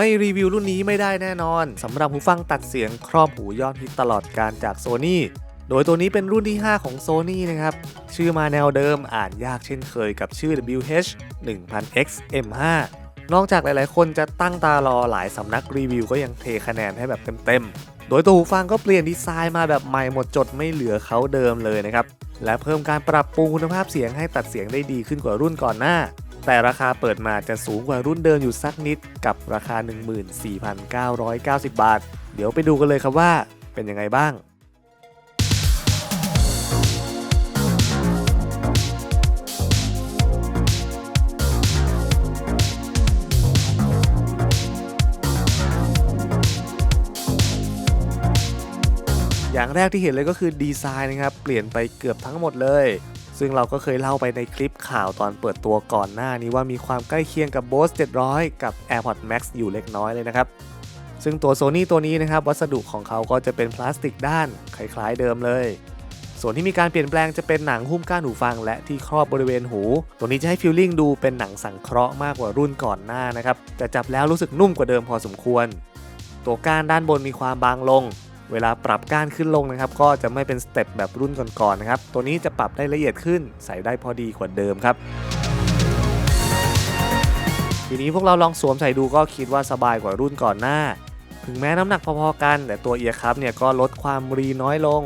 ไม่รีวิวรุ่นนี้ไม่ได้แน่นอนสำหรับหูฟังตัดเสียงครอบหูยอดฮิตตลอดการจาก Sony โดยตัวนี้เป็นรุ่นที่ 5 ของ Sony นะครับ ชื่อมาแนวเดิมอ่านยากเช่นเคยกับชื่อ WH 1000X M5 นอกจากหลายๆ คนจะตั้งตารอหลายสำนักรีวิวก็ยังเทคะแนนให้แบบเต็มๆ โดยตัวหูฟังก็เปลี่ยนดีไซน์มาแบบใหม่หมดจดไม่เหลือเขาเดิมเลยนะครับ และเพิ่มการปรับปรุงคุณภาพเสียงให้ตัดเสียงได้ดีขึ้นกว่ารุ่นก่อนหน้า แต่ราคาเปิดมาจะสูงกว่ารุ่นเดิมอยู่สักนิดกับราคา 14,990 บาท เดี๋ยวไปดูกันเลยครับว่าเป็นยังไงบ้างอย่างแรกที่เห็นเลยก็คือดีไซน์นะครับ เปลี่ยนไปเกือบทั้งหมดเลย ซึ่งเราก็เคยเล่าไปในคลิปข่าวตอนเปิดตัวก่อนหน้านี้ว่ามีความใกล้เคียงกับ Bose 700 กับ AirPods Max อยู่เล็กน้อยเลยนะครับ ซึ่งตัว Sony ตัวนี้นะครับ วัสดุของเขาก็จะเป็นพลาสติกด้าน คล้ายๆเดิมเลย ส่วนที่มีการเปลี่ยนแปลงจะเป็นหนังหุ้มก้านหูฟัง และที่ครอบบริเวณหู ตัวนี้จะให้ฟีลลิ่งดูเป็นหนังสังเคราะห์มากกว่ารุ่นก่อนหน้านะครับแต่จับแล้วรู้สึกนุ่มกว่าเดิมพอสมควร ตัวก้านด้านบนมีความบางลง เวลาปรับก้านขึ้นลงนะครับ ก็จะไม่เป็นสเต็ปแบบรุ่นก่อนๆนะครับ ตัวนี้จะปรับได้ละเอียดขึ้น ใส่ได้พอดีกว่าเดิมครับ ทีนี้พวกเราลองสวมใส่ดูก็คิดว่าสบายกว่ารุ่นก่อนหน้า ถึงแม้น้ำหนักพอๆกัน แต่ตัวเอียร์คัพเนี่ยก็ลดความรีน้อยลง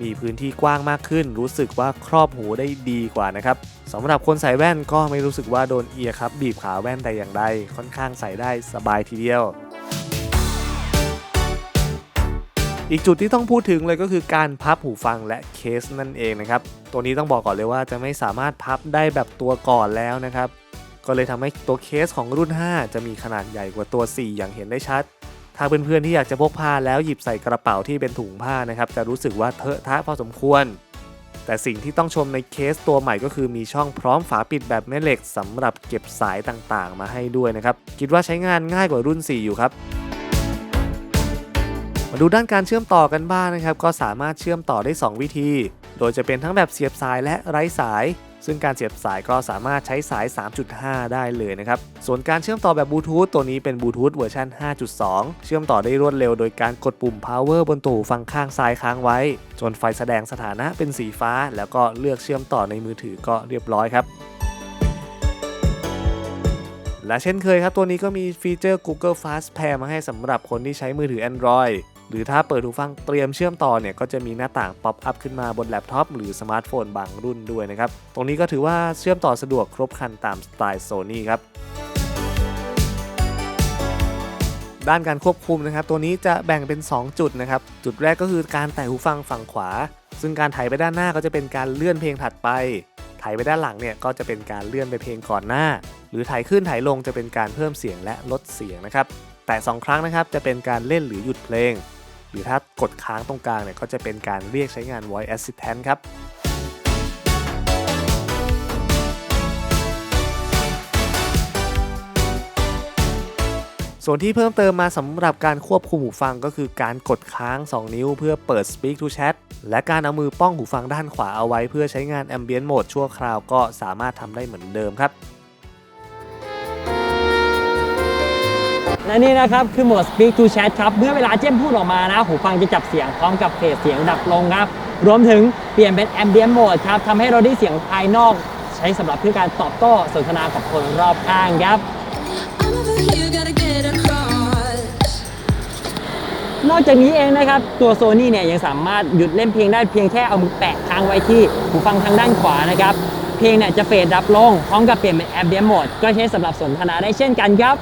มีพื้นที่กว้างมากขึ้น รู้สึกว่าครอบหูได้ดีกว่านะครับสำหรับคนใส่แว่นก็ไม่รู้สึกว่าโดนเอียร์คัพบีบขาแว่นแต่อย่างใดค่อนข้างใส่ได้สบายทีเดียว อีกจุดที่ต้องพูดถึงเลยก็คือการพับหูฟังและเคสนั่นเองนะครับ ตัวนี้ต้องบอกก่อนเลยว่าจะไม่สามารถพับได้แบบตัวก่อนแล้วนะครับ ก็เลยทำให้ตัวเคสของรุ่น 5 จะมีขนาดใหญ่กว่าตัว 4 อย่างเห็นได้ชัด ถ้าเพื่อนๆที่อยากจะพกพาแล้วหยิบใส่กระเป๋าที่เป็นถุงผ้านะครับจะรู้สึกว่าเทอะทะพอสมควร แต่สิ่งที่ต้องชมในเคสตัวใหม่ก็คือมีช่องพร้อมฝาปิดแบบแม่เหล็กสำหรับเก็บสายต่างๆ มาให้ด้วยนะครับ คิดว่าใช้งานง่ายกว่ารุ่น 4 อยู่ครับ มาดูด้านการเชื่อมต่อกันบ้างนะครับ ก็สามารถเชื่อมต่อได้ 2 วิธี โดยจะเป็นทั้งแบบเสียบสายและไร้สาย ซึ่งการเสียบสายก็สามารถใช้สาย 3.5 ได้เลยนะครับ ส่วนการเชื่อมต่อแบบบลูทูธตัวนี้เป็นบลูทูธเวอร์ชัน5.2 เชื่อมต่อได้รวดเร็วโดยการกดปุ่ม power บนตัวหูฟังข้างซ้ายค้างไว้ จนไฟแสดงสถานะเป็นสีฟ้า แล้วก็เลือกเชื่อมต่อในมือถือก็เรียบร้อยครับและเช่นเคยครับ ตัวนี้ก็มีฟีเจอร์ Google Fast Pair มาให้สำหรับคนที่ใช้มือถือ Android หรือถ้าเปิดหูฟังเตรียมเชื่อมต่อเนี่ยก็จะมีหน้าต่างป๊อปอัพขึ้นมาบนแล็ปท็อปหรือสมาร์ทโฟนบางรุ่นด้วยนะครับ ตรงนี้ก็ถือว่าเชื่อมต่อสะดวกครบครันตามสไตล์ Sony ครับด้านการควบคุมนะครับ ตัวนี้จะแบ่งเป็น 2 จุดนะครับ จุดแรกก็คือการแตะหูฟังฝั่งขวา ซึ่งการถ่ายไปด้านหน้าก็จะเป็นการเลื่อนเพลงถัดไป ถ่ายไปด้านหลังเนี่ยก็จะเป็นการเลื่อนไปเพลงก่อนหน้า หรือถ่ายขึ้นถ่ายลงจะเป็นการเพิ่มเสียงและลดเสียงนะครับ แต่ 2 ครั้งนะครับจะเป็นการเล่นหรือหยุดเพลง หรือถ้ากดค้างตรงกลางเนี่ยก็จะเป็นการเรียกใช้งาน voice assistant ครับส่วนที่เพิ่มเติมมาสำหรับการควบคุมหูฟังก็คือการกดค้าง 2 นิ้วเพื่อเปิด Speak to Chat และการเอามือป้องหูฟังด้านขวาเอาไว้เพื่อใช้งาน Ambient Mode ชั่วคราวก็สามารถทำได้เหมือนเดิมครับ และนี่นะครับคือโหมด Speak to Chat ครับเมื่อเวลาเจ้มพูดออกมานะหูฟังจะจับเสียงพร้อมกับเฟสเสียงดับลงครับ รวมถึงเปลี่ยนเป็น Ambient Mode ครับทำให้เราได้เสียงภายนอก ใช้สำหรับเพื่อการตอบโต้สนทนากับคนรอบข้างครับ นอกจากนี้เองนะครับ ตัว Sony เนี่ยยังสามารถหยุดเล่นเพลงได้เพียงแค่เอามือแปะค้างไว้ที่หูฟังทางด้านขวานะครับ เพลงเนี่ยจะเฟดดับลงพร้อมกับเปลี่ยนเป็น Ambient Mode ก็ใช้สำหรับสนทนาได้เช่นกันครับ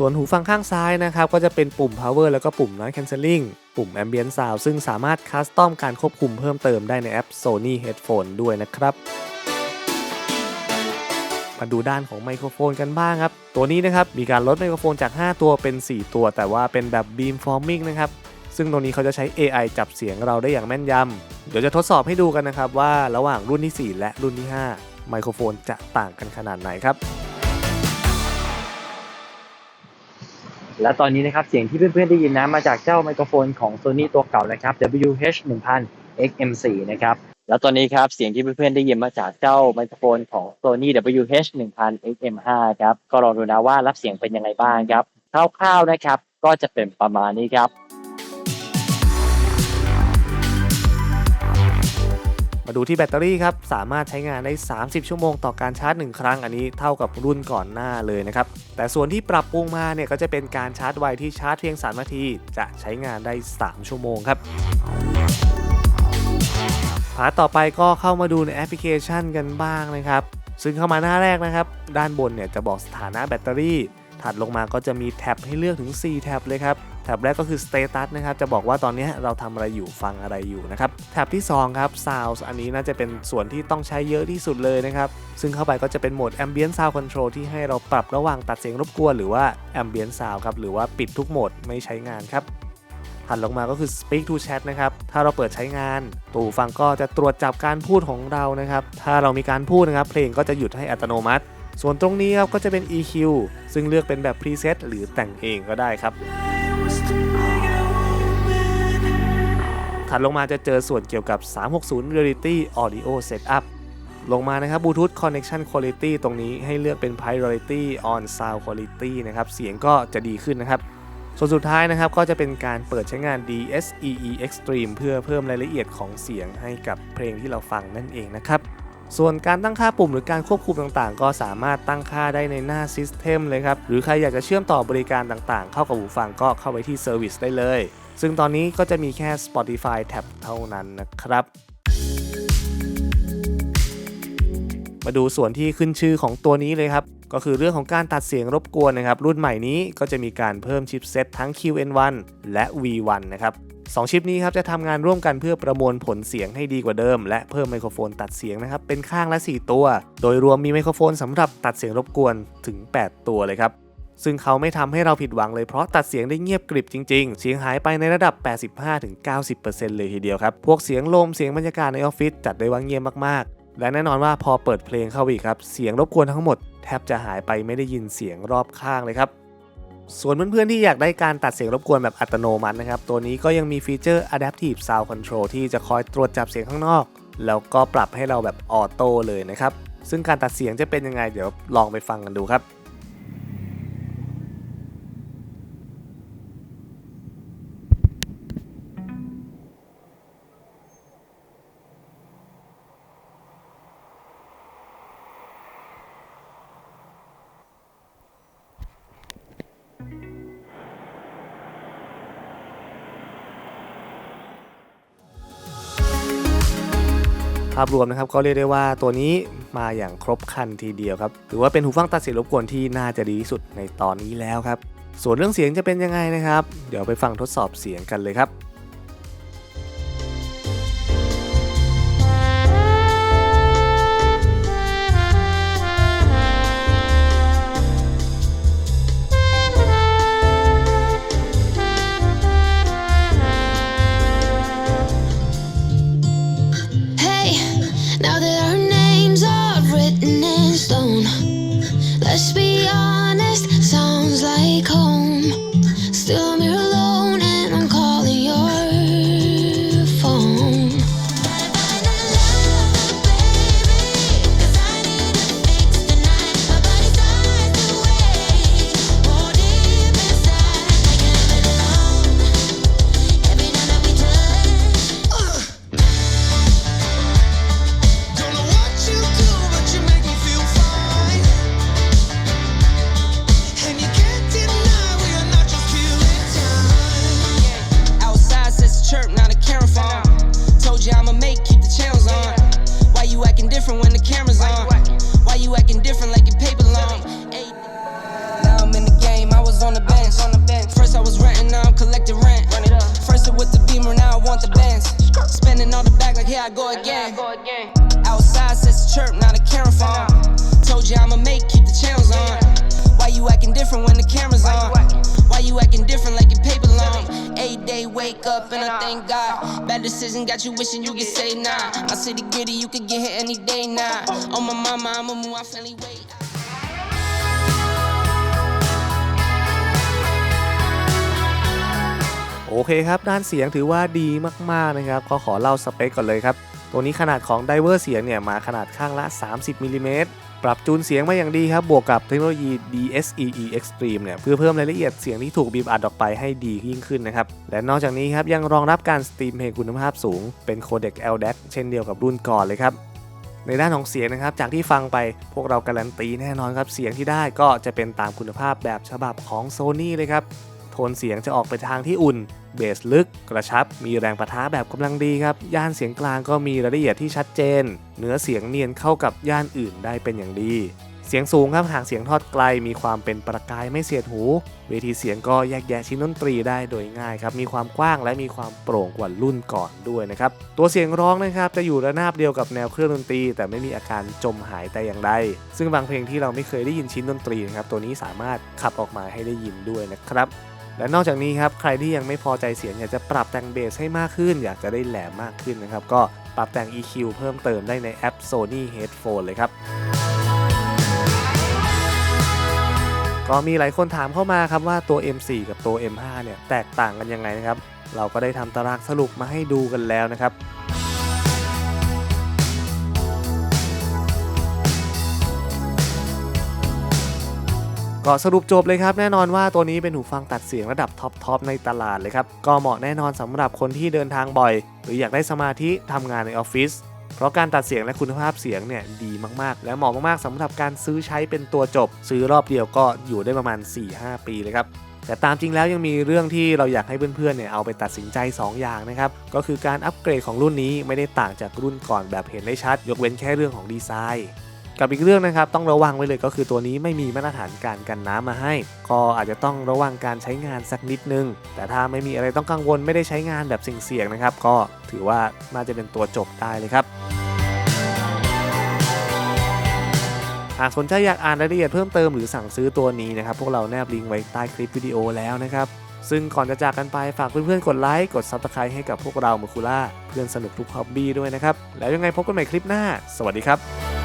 ส่วนหูฟังข้างซ้ายนะครับก็จะเป็นปุ่ม power แล้วก็ปุ่ม noise cancelling ปุ่ม ambient sound ซึ่งสามารถคัสตอมการควบคุมเพิ่มเติมได้ในแอป Sony Headphone ด้วยนะครับมาดูด้านของไมโครโฟนกันบ้างครับ ตัวนี้นะครับมีการลดไมโครโฟนจาก 5 ตัวเป็น 4 ตัว แต่ว่าเป็นแบบ beam forming นะครับ ซึ่งตรงนี้เขาจะใช้ AI จับเสียงเราได้อย่างแม่นยำ เดี๋ยวจะทดสอบให้ดูกันนะครับว่าระหว่างรุ่นที่ 4 และรุ่นที่ 5 ไมโครโฟนจะต่างกันขนาดไหนครับ และตอนนี้นะครับเสียงที่เพื่อนๆได้ยินนะมาจากเจ้าไมโครโฟนของ Sony ตัวเก่านะครับ WH 1000 XM4 นะครับแล้วตอนนี้ครับเสียงที่เพื่อนๆได้ยินมาจากเจ้าไมโครโฟนของ Sony WH 1000 XM5 ครับก็ลองดูนะว่ารับเสียงเป็นยังไงบ้างครับคร่าวๆนะครับ ก็จะเป็นประมาณนี้ครับ มาดูที่แบตเตอรี่ครับ สามารถใช้งานได้ 30 ชั่วโมงต่อการชาร์จ 1 ครั้ง อันนี้เท่ากับรุ่นก่อนหน้าเลยนะครับ แต่ส่วนที่ปรับปรุงมาเนี่ยก็จะเป็นการชาร์จไวที่ชาร์จเพียง 3 นาที จะใช้งานได้ 3 ชั่วโมงครับพาต่อไปก็เข้ามาดูในแอปพลิเคชันกันบ้างนะครับ ซึ่งเข้ามาหน้าแรกนะครับ ด้านบนเนี่ยจะบอกสถานะแบตเตอรี่ ถัดลงมาก็จะมีแท็บให้เลือกถึง 4 แท็บเลยครับ แท็บแรกก็คือ Status นะครับ จะบอกว่าตอนนี้เราทำอะไรอยู่ฟังอะไรอยู่นะครับ แท็บที่ 2 ครับ Sounds อันนี้น่าจะเป็นส่วนที่ต้องใช้เยอะที่สุดเลยนะครับ ซึ่งเข้าไปก็จะเป็นโหมด Ambient Sound Control ที่ให้เราปรับระหว่างตัดเสียงรบกวนหรือว่า Ambient Sound ครับ หรือว่าปิดทุกโหมดไม่ใช้งานครับถัดลงมาก็คือ Speak to Chat นะครับ ถ้าเราเปิดใช้งานตูฟังก็จะตรวจจับการพูดของเรานะครับ ถ้าเรามีการพูดนะครับ เพลงก็จะหยุดให้อัตโนมัติ ส่วนตรงนี้ครับก็จะเป็น EQ ซึ่งเลือกเป็นแบบ preset หรือแต่งเองก็ได้ครับ ถัดลงมาจะเจอส่วนเกี่ยวกับ 360 Reality Audio Setup ลงมานะครับ Bluetooth Connection Quality ตรงนี้ให้เลือกเป็น Priority on Sound Quality นะครับ เสียงก็จะดีขึ้นนะครับ ส่วนสุดท้ายนะครับก็จะเป็นการเปิดใช้งาน DSEE Extreme เพื่อเพิ่มรายละเอียดของเสียงให้กับเพลงที่เราฟังนั่นเองนะครับ ส่วนการตั้งค่าปุ่มหรือการควบคุมต่างๆ ก็สามารถตั้งค่าได้ในหน้า System เลยครับ หรือใครอยากจะเชื่อมต่อบริการต่างๆ เข้ากับหูฟังก็เข้าไปที่ Service ได้เลย ซึ่งตอนนี้ก็จะมีแค่ Spotify Tab เท่านั้นนะครับ มาดูส่วนที่ขึ้นชื่อของตัวนี้เลยครับ ก็คือเรื่องของการตัดเสียงรบกวนนะครับ รุ่นใหม่นี้ก็จะมีการเพิ่มชิปเซตทั้ง QN1 และ V1 นะครับสองชิปนี้ครับจะทำงานร่วมกันเพื่อประมวลผลเสียงให้ดีกว่าเดิม และเพิ่มไมโครโฟนตัดเสียงนะครับเป็นข้างละ 4 ตัว โดยรวมมีไมโครโฟนสำหรับตัดเสียงรบกวนถึง 8 ตัวเลยครับ ซึ่งเขาไม่ทำให้เราผิดหวังเลยเพราะตัดเสียงได้เงียบกริบจริงๆ เสียงหายไปในระดับ 85-90%เลยทีเดียวครับ พวกเสียงลมเสียงบรรยากาศในออฟฟิศจัดได้ว่าเงียบมากๆ และแน่นอนว่าพอเปิดเพลงเข้าไปอีกครับ เสียงรบกวนทั้งหมดแทบจะหายไปไม่ได้ยินเสียงรอบข้างเลยครับส่วนเพื่อนๆที่อยากได้การตัดเสียงรบกวนแบบอัตโนมัตินะครับ ตัวนี้ก็ยังมีฟีเจอร์ Adaptive Sound Control ที่จะคอยตรวจจับเสียงข้างนอก แล้วก็ปรับให้เราแบบออโต้เลยนะครับ ซึ่งการตัดเสียงจะเป็นยังไงเดี๋ยวลองไปฟังกันดูครับ ภาพรวมนะครับก็เรียกได้ว่าตัวนี้มาอย่างครบครันทีเดียวครับถือว่าเป็นหูฟังตัดเสียงรบกวนที่น่าจะดีที่สุดในตอนนี้แล้วครับส่วนเรื่องเสียงจะเป็นยังไงนะครับ เดี๋ยวไปฟังทดสอบเสียงกันเลยครับ here I go again. Outside says the chirp, not a camera phone. Told you I'ma make, keep the channels on. Why you acting different when the camera's on? Why you acting different like your paper long? Eight day wake up and I thank God. Bad decision got you wishing you could say nah. I My city gritty, you could get hit any day now. On my mama, I'ma move I finally way. โอเคครับ ด้านเสียงถือว่าดีมากๆนะครับ ก็ขอเล่าสเปคก่อนเลยครับ ตัวนี้ขนาดของไดเวอร์เสียงเนี่ยมาขนาดข้างละ 30มิลลิเมตรปรับจูนเสียงมาอย่างดีครับ บวกกับเทคโนโลยี DSEE Extreme เนี่ย เพื่อเพิ่มรายละเอียดเสียงที่ถูกบีบอัดออกไปให้ดียิ่งขึ้นนะครับ และนอกจากนี้ครับยังรองรับการสตรีมเพลงคุณภาพสูง เป็นโคเด็ก LDAC เช่นเดียวกับรุ่นก่อนเลยครับ ในด้านของเสียงนะครับ จากที่ฟังไปพวกเราการันตีแน่นอนครับ เสียงที่ได้ก็จะเป็นตามคุณภาพแบบฉบับของ Sony เลยครับ ทนเสียงจะออกไปทางที่อุ่น เบสลึก กระชับ มีแรงประทะแบบกำลังดีครับ ย่านเสียงกลางก็มีรายละเอียดที่ชัดเจน เนื้อเสียงเนียนเข้ากับย่านอื่นได้เป็นอย่างดี เสียงสูงครับหากเสียงทอดไกล มีความเป็นประกายไม่เสียดหู เวทีเสียงก็แยกแยะชิ้นดนตรีได้โดยง่ายครับ มีความกว้างและมีความโปร่งกว่ารุ่นก่อนด้วยนะครับ ตัวเสียงร้องนะครับจะอยู่ระนาบเดียวกับแนวเครื่องดนตรี แต่ไม่มีอาการจมหายแต่อย่างใด ซึ่งบางเพลงที่เราไม่เคยได้ยินชิ้นดนตรีนะครับ ตัวนี้สามารถขับออกมาให้ได้ยินด้วยนะครับ และนอกจากนี้ครับใครที่ยังไม่พอใจเสียงอยากจะปรับแต่งเบสให้มากขึ้น อยากจะได้แหลมมากขึ้นนะครับ ก็ปรับแต่ง EQ เพิ่มเติมได้ในแอป Sony Headphone เลยครับก็มีหลายคนถามเข้ามาครับว่าตัว M4 กับตัว M5 เนี่ยแตกต่างกันยังไงนะครับ เราก็ได้ทำตารางสรุปมาให้ดูกันแล้วนะครับ ก็สรุปจบเลยครับแน่นอนว่าตัวนี้เป็นหูฟังตัดเสียงระดับท็อปทอปในตลาดเลยครับ ก็เหมาะแน่นอนสำหรับคนที่เดินทางบ่อย หรืออยากได้สมาธิทำงานในออฟฟิศเพราะการตัดเสียงและคุณภาพเสียงเนี่ยดีมากๆ และเหมาะมากๆสำหรับการซื้อใช้เป็นตัวจบ ซื้อรอบเดียวก็อยู่ได้ประมาณ 4-5 ปีเลยครับแต่ตามจริงแล้วยังมีเรื่องที่เราอยากให้เพื่อนๆเนี่ยเอาไปตัดสินใจ 2 อย่างนะครับ ก็คือการอัปเกรดของรุ่นนี้ไม่ได้ต่างจากรุ่นก่อนแบบเห็นได้ชัด ยกเว้นแค่เรื่องของดีไซน์ กับอีกเรื่องนะครับต้องระวังไว้เลยก็คือตัวนี้ไม่มีมาตรฐานการกันน้ำมาให้ ก็อาจจะต้องระวังการใช้งานสักนิดนึง แต่ถ้าไม่มีอะไรต้องกังวลไม่ได้ใช้งานแบบเสี่ยงๆนะครับ ก็ถือว่าน่าจะเป็นตัวจบได้เลยครับหากสนใจอยากอ่านรายละเอียดเพิ่มเติมหรือสั่งซื้อตัวนี้นะครับ พวกเราแนบลิงก์ไว้ใต้คลิปวิดีโอแล้วนะครับ ซึ่งก่อนจะจากกันไปฝากเพื่อนๆ กดไลค์กด Subscribe ให้กับพวกเรามูคูล่าเพื่อนสนุกทุกฮอบบี้ด้วยนะครับ แล้วยังไงพบกันใหม่คลิปหน้า สวัสดีครับ